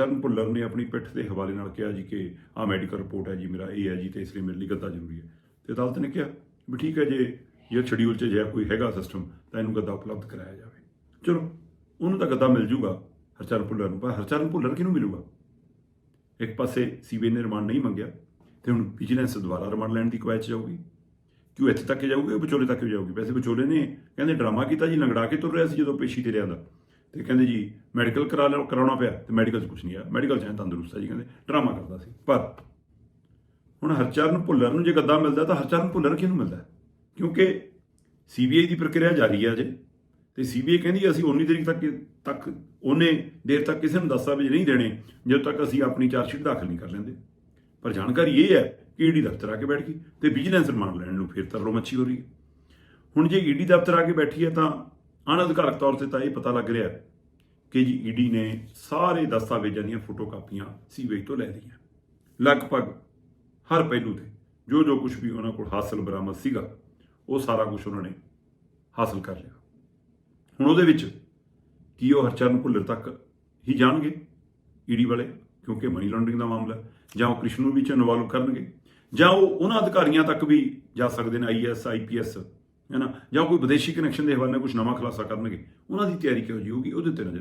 ਚਰਨ ਭੁੱਲਰ ਨੇ ਆਪਣੀ ਪਿੱਠ ਦੇ ਹਵਾਲੇ ਨਾਲ ਕਿਹਾ ਜੀ ਕਿ ਆਹ ਮੈਡੀਕਲ ਰਿਪੋਰਟ ਹੈ ਜੀ, ਮੇਰਾ ਇਹ ਹੈ ਜੀ ਤੇ ਇਸ ਲਈ ਮੇਰੇ ਲਈ ਗੱਦਾ ਜ਼ਰੂਰੀ ਹੈ। ਤੇ ਅਦਾਲਤ ਨੇ ਕਿਹਾ ਵੀ ਠੀਕ ਹੈ, ਜੇ ਜੇ ਸ਼ਡਿਊਲ 'ਚ ਜੇ ਕੋਈ ਹੈਗਾ ਸਿਸਟਮ ਤਾਂ ਇਹਨੂੰ ਗੱਦਾ ਉਪਲਬਧ ਕਰਾਇਆ ਜਾਵੇ। ਚਲੋ, ਉਹਨੂੰ ਤਾਂ ਗੱਦਾ ਮਿਲ ਜੂਗਾ ਹਰਚਰਨ ਭੁੱਲਰ ਨੂੰ, ਪਰ ਹਰਚਰਨ ਭੁੱਲਰ ਕਿਹਨੂੰ ਮਿਲੂਗਾ? ਇੱਕ ਪਾਸੇ ਸੀਬੀਆਈ ਨੇ ਰਿਮਾਂਡ ਨਹੀਂ ਮੰਗਿਆ ਤੇ ਹੁਣ ਵਿਜੀਲੈਂਸ ਦੁਆਰਾ ਰਿਮਾਂਡ ਲੈਣ ਦੀ ਕਵਾਇਤ 'ਚ ਜਾਊਗੀ। ਕਿਉਂ ਇੱਥੇ ਤੱਕ ਜਾਊਗੀ ਉਹ ਵਿਚੋਲੇ ਤੱਕ ਵੀ ਜਾਊਗੀ? ਵੈਸੇ ਵਿਚੋਲੇ ਨੇ ਕਹਿੰਦੇ ਡਰਾਮਾ ਕੀਤਾ ਜੀ, ਲੰਗੜਾ ਕੇ ਤੁਰ ਰਿਹਾ ਸੀ ਜਦੋਂ ਪੇਸ਼ੀ ਤੇ ਲਿਆਂਦਾ ਤੇ ਕਹਿੰਦੇ ਜੀ ਮੈਡੀਕਲ ਕਰਾ ਲਓ, ਕਰਾਉਣਾ ਪਿਆ, ਤੇ ਮੈਡੀਕਲ 'ਚ ਕੁਝ ਨਹੀਂ ਆ। ਮੈਡੀਕਲ 'ਚ ਐਂ ਤੰਦਰੁਸਤ ਹੈ ਜੀ ਕਹਿੰਦੇ ਡਰਾਮਾ ਕਰਦਾ ਸੀ। ਪਰ ਹੁਣ ਹਰਚਰਨ ਭੁੱਲਰ ਨੂੰ ਜੇ ਗੱਦਾ ਮਿਲਦਾ, ਤਾਂ ਹਰਚਰਨ ਭੁੱਲਰ ਕਿਹਨੂੰ ਮਿਲਦਾ? ਕਿਉਂਕਿ ਸੀਬੀਆਈ ਦੀ ਪ੍ਰਕਿਰਿਆ ਜਾਰੀ ਹੈ ਅਜੇ। ਤੇ ਸੀਬੀਆਈ ਕਹਿੰਦੀ ਅਸੀਂ 19 ਤਰੀਕ ਤੱਕ ਤੱਕ ਉਹਨੇ ਦੇਰ ਤੱਕ ਕਿਸੇ ਨੂੰ ਦਸਤਾਵੇਜ਼ ਨਹੀਂ ਦੇਣੇ, ਜਦੋਂ ਤੱਕ ਅਸੀਂ ਆਪਣੀ ਚਾਰਜਸ਼ੀਟ ਦਾਖਲ ਨਹੀਂ ਕਰ ਲੈਂਦੇ। ਪਰ ਜਾਣਕਾਰੀ ਇਹ ਹੈ ਕਿ ਈਡੀ ਦਫ਼ਤਰ ਆ ਕੇ ਬੈਠ ਗਈ ਤੇ ਵਿਜੀਲੈਂਸ ਰਿਮਾਂਡ ਲੈਣ ਨੂੰ ਫਿਰ ਤਰਲੋ ਮੱਛੀ ਹੋ ਰਹੀ ਹੈ। ਹੁਣ ਜੇ ਈਡੀ ਦਫ਼ਤਰ ਆ ਕੇ ਬੈਠੀ ਹੈ, ਤਾਂ ਅਣਅਧਿਕਾਰਕ ਤੌਰ ਤੇ ਤਾਂ ਇਹ ਪਤਾ ਲੱਗ ਰਿਹਾ ਹੈ ਕਿ ਜੀ ਈਡੀ ਨੇ ਸਾਰੇ ਦਸਤਾਵੇਜ਼ਾਂ ਦੀਆਂ ਫੋਟੋਕਾਪੀਆਂ ਸੀਬੀਆਈ ਤੋਂ ਲੈ ਲਈਆਂ। ਲਗਭਗ ਹਰ ਪਹਿਲੂ ਤੇ ਜੋ ਜੋ ਕੁਝ ਵੀ ਉਹਨਾਂ ਕੋਲ ਹਾਸਲ ਬਰਾਮਦ ਸੀਗਾ, ਉਹ ਸਾਰਾ ਕੁਝ ਉਹਨਾਂ ਨੇ ਹਾਸਲ ਕਰ ਲਿਆ। ਹੁਣ ਉਹਦੇ ਵਿੱਚ ਕੀ ਉਹ ਹਰਚਰਨ ਭੁੱਲਰ ਤੱਕ ਹੀ ਜਾਣਗੇ ਈਡੀ ਵਾਲੇ, ਕਿਉਂਕਿ ਮਨੀ ਲਾਂਡਰਿੰਗ ਦਾ ਮਾਮਲਾ ਜਾਂ ਉਹ ਕ੍ਰਿਸ਼ਨ ਨੂੰ ਵਿੱਚ ਇਨਵੋਲਵ ਕਰਨਗੇ, ਜਾਂ ਉਹ ਉਹਨਾਂ ਅਧਿਕਾਰੀਆਂ ਤੱਕ ਵੀ ਜਾ ਸਕਦੇ ਨੇ ਆਈਐਸ ਆਈਪੀਐਸ ਹੈ ਨਾ? ਜਾਂ ਕੋਈ ਵਿਦੇਸ਼ੀ ਕਨੈਕਸ਼ਨ ਦੇ ਹਵਾਲੇ ਨਾਲ ਕੁਝ ਨਵਾਂ ਖੁਲਾਸਾ ਕਰਨਗੇ, ਉਹਨਾਂ ਦੀ ਤਿਆਰੀ ਕਿਹੋ ਜਿਹੀ ਹੋਊਗੀ? ਉਹਦੇ ਤੇ ਨਜ਼ਰ